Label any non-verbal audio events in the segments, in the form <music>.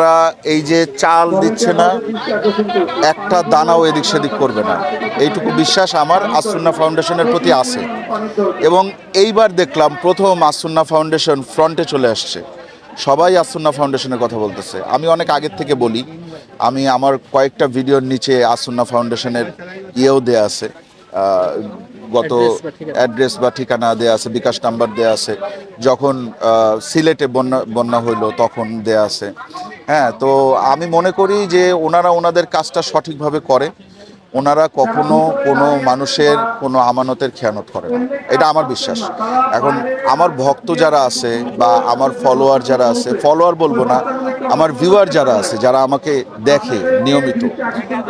তারা এই যে চাল দিচ্ছে না, একটা দানাও এদিক সেদিক করবে না। এইটুকু বিশ্বাস আমার, আসুন্না ফাউন্ডেশনের প্রতি আছে। এবং এইবার দেখলাম প্রথম আসুন্না ফাউন্ডেশন ফ্রন্টে চলে আসছে। সবাই আসুন্না ফাউন্ডেশনের কথা বলতেছে। আমি অনেক আগের থেকে বলি, আমি আমার কয়েকটা ভিডিওর নিচে আসুন্না ফাউন্ডেশনের ইয়েও দেয়া আছে গত অ্যাড্রেস বা ঠিকানা দেয়া আছে বিকাশ নাম্বার দেয়া আছে। যখন আহ, সিলেটে বন্যা বন্যা হইল তখন দেয়া আছে। হ্যাঁ তো আমি মনে করি যে ওনারা ওনাদের কাজটা সঠিকভাবে করে। ওনারা কখনো কোনো মানুষের কোনো আমানতের খেয়ানত করে না। এটা আমার বিশ্বাস। এখন আমার ভক্ত যারা আছে বা আমার ফলোয়ার যারা আছে ফলোয়ার বলব না, আমার ভিউয়ার যারা আছে, যারা আমাকে দেখে নিয়মিত,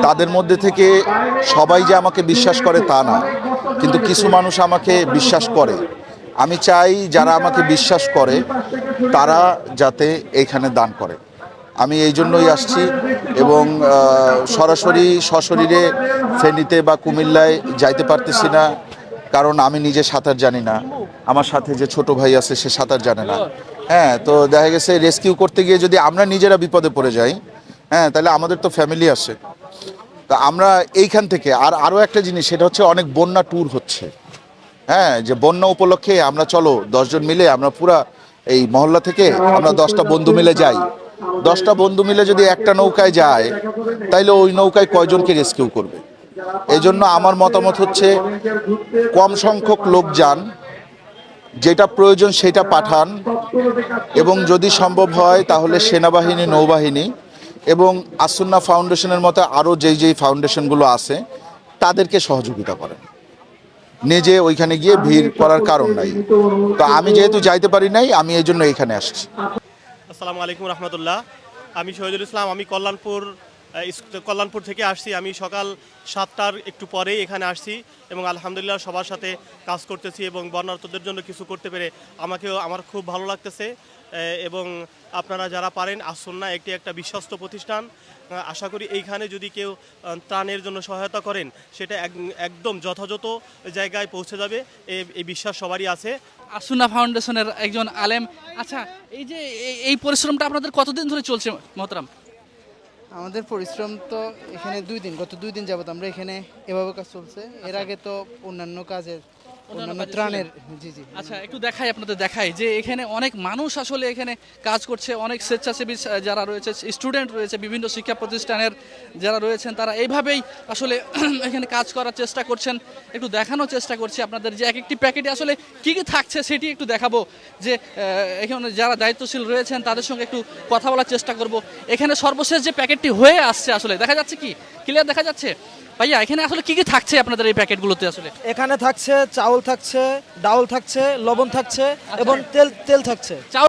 তাদের মধ্যে থেকে সবাই যে আমাকে বিশ্বাস করে তা না। কিন্তু কিছু মানুষ আমাকে বিশ্বাস করে। আমি চাই যারা আমাকে বিশ্বাস করে, তারা যাতে এইখানে দান করে। আমি এই জন্যই আসছি এবং সরাসরি সশরীরে ফেনীতে বা কুমিল্লায় যাইতে পারতেছি না, কারণ আমি নিজে সাঁতার জানি না। আমার সাথে যে ছোট ভাই আছে, সে সাঁতার জানে না। হ্যাঁ তো দেখা গেছে রেস্কিউ করতে গিয়ে যদি আমরা নিজেরা বিপদে পড়ে যাই হ্যাঁ তাহলে আমাদের তো ফ্যামিলি আছে। তা আমরা এইখান থেকে, আর আরও একটা জিনিস, সেটা হচ্ছে অনেক বন্যা ট্যুর হচ্ছে। হ্যাঁ যে বন্যা উপলক্ষে আমরা চলো, দশজন মিলে আমরা পুরা এই মহল্লা থেকে আমরা দশটা বন্ধু মিলে যাই। দশটা বন্ধু মিলে যদি একটা নৌকায় যায়, তাইলে ওই নৌকায় কয়জনকে রেস্কিউ করবে? এই জন্য আমার মতামত হচ্ছে, কম সংখ্যক লোক যান, যেটা প্রয়োজন সেটা পাঠান, এবং যদি সম্ভব হয়, তাহলে সেনাবাহিনী, নৌবাহিনী এবং আসুন্না ফাউন্ডেশনের মতো আরও যেই যেই ফাউন্ডেশনগুলো আছে, তাদেরকে সহযোগিতা করেন। নিজে ওইখানে গিয়ে ভিড় করার কারণ নাই। তো আমি যেহেতু যাইতে পারি নাই, আমি এই জন্য এখানে আসছি। আসসালামু আলাইকুম রহমতুল্লাহ। আমি শহীদুল ইসলাম আমি কল্যাণপুর কল্যাণপুর থেকে আসছি। আমি সকাল সাতটার একটু পরেই এখানে আসছি এবং আলহামদুলিল্লাহ সবার সাথে কাজ করতেছি এবং বর্ণার্থদের জন্য কিছু করতে পেরে আমাকেও, আমার খুব ভালো লাগতেছে। এবং আপনারা যারা পারেন, আসন্না একটি একটা বিশ্বস্ত প্রতিষ্ঠান। আশা করি এইখানে যদি কেউ ত্রাণের জন্য সহায়তা করেন, সেটা এক- একদম যথাযথ জায়গায় পৌঁছে যাবে। এই বিশ্বাস সবারই আছে। আসুনা ফাউন্ডেশনের একজন আলেম। আচ্ছা এই যে এই পরিশ্রমটা আপনাদের কতদিন ধরে চলছে মহতরাম? আমাদের পরিশ্রম তো এখানে দুই দিন গত দুই দিন যাবত আমরা এখানে এভাবে কাজ চলছে। এর আগে তো অন্যান্য কাজের অন্যান্য কাজে ত্রাণের জি জি। আচ্ছা একটু দেখাই আপনাদের দেখাই যে এখানে অনেক মানুষ আসলে এখানে কাজ করছে অনেক স্বেচ্ছাসেবী যারা রয়েছে স্টুডেন্ট রয়েছে বিভিন্ন শিক্ষা প্রতিষ্ঠানের যারা রয়েছেন তারা এইভাবেই আসলে <clears throat> এখানে কাজ করার চেষ্টা করছেন। একটু দেখানোর চেষ্টা করছি আপনাদের যে এক একটি প্যাকেটে আসলে কি কি থাকছে সেটি একটু দেখাবো যে এখানে যারা দায়িত্বশীল রয়েছেন তাদের সঙ্গে একটু কথা বলার চেষ্টা করব। এখানে সর্বশেষ যে প্যাকেটটি হয়ে আসছে আসলে দেখা যাচ্ছে কি? ক্লিয়ার দেখা যাচ্ছে? ভাইয়া এখানে আসলে কি কি থাকছে আপনাদের এই প্যাকেটগুলোতে আসলে? এখানে থাকছে চাউল থাকছে ডাউল থাকছে লবণ থাকছে এবং তেল তেল থাকছে। চাউল